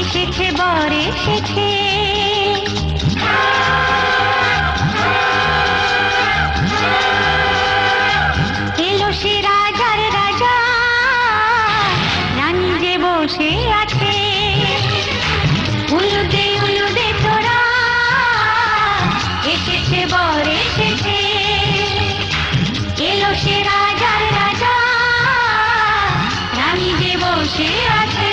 এসেছে বর এসেছে এলো সে রাজার রাজা রানী যে বসে আছে। উলুদে উলুদে তোরা, এসেছে বর এসেছে এলো সে রাজার রাজা রানী যে বসে আছে।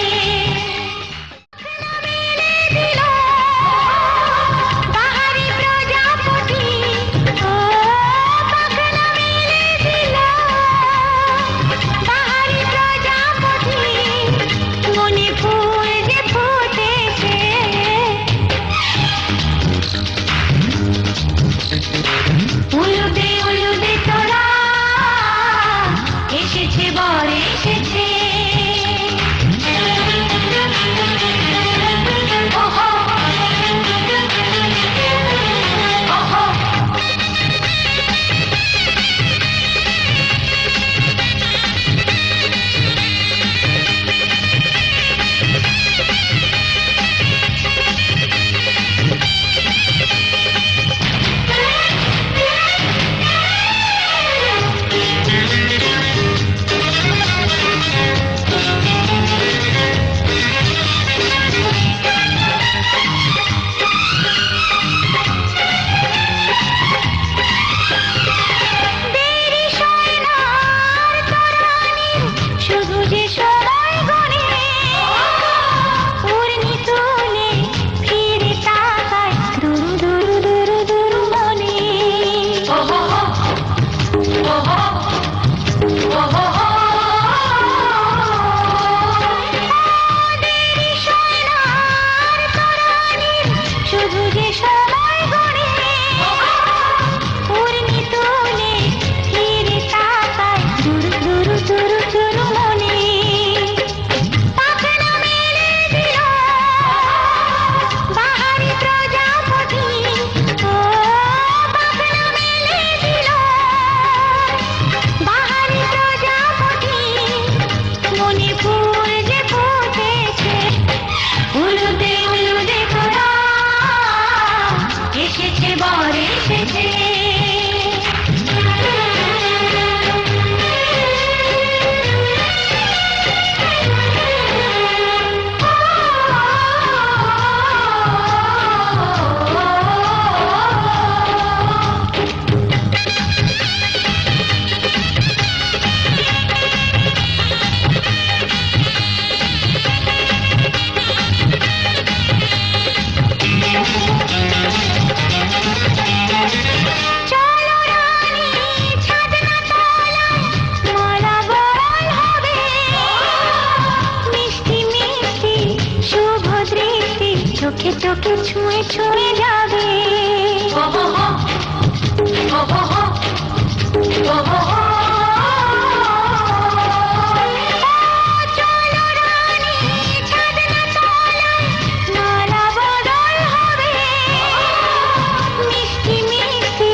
মিষ্টি মিষ্টি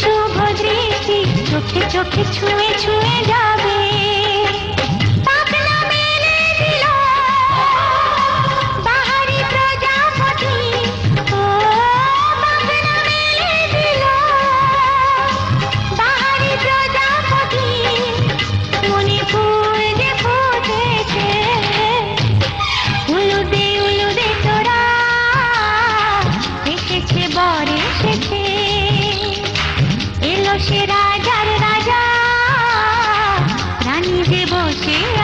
শুভ দৃষ্টি চোখে চোখে ছুঁয়ে ছুঁয়ে যাবে। okay.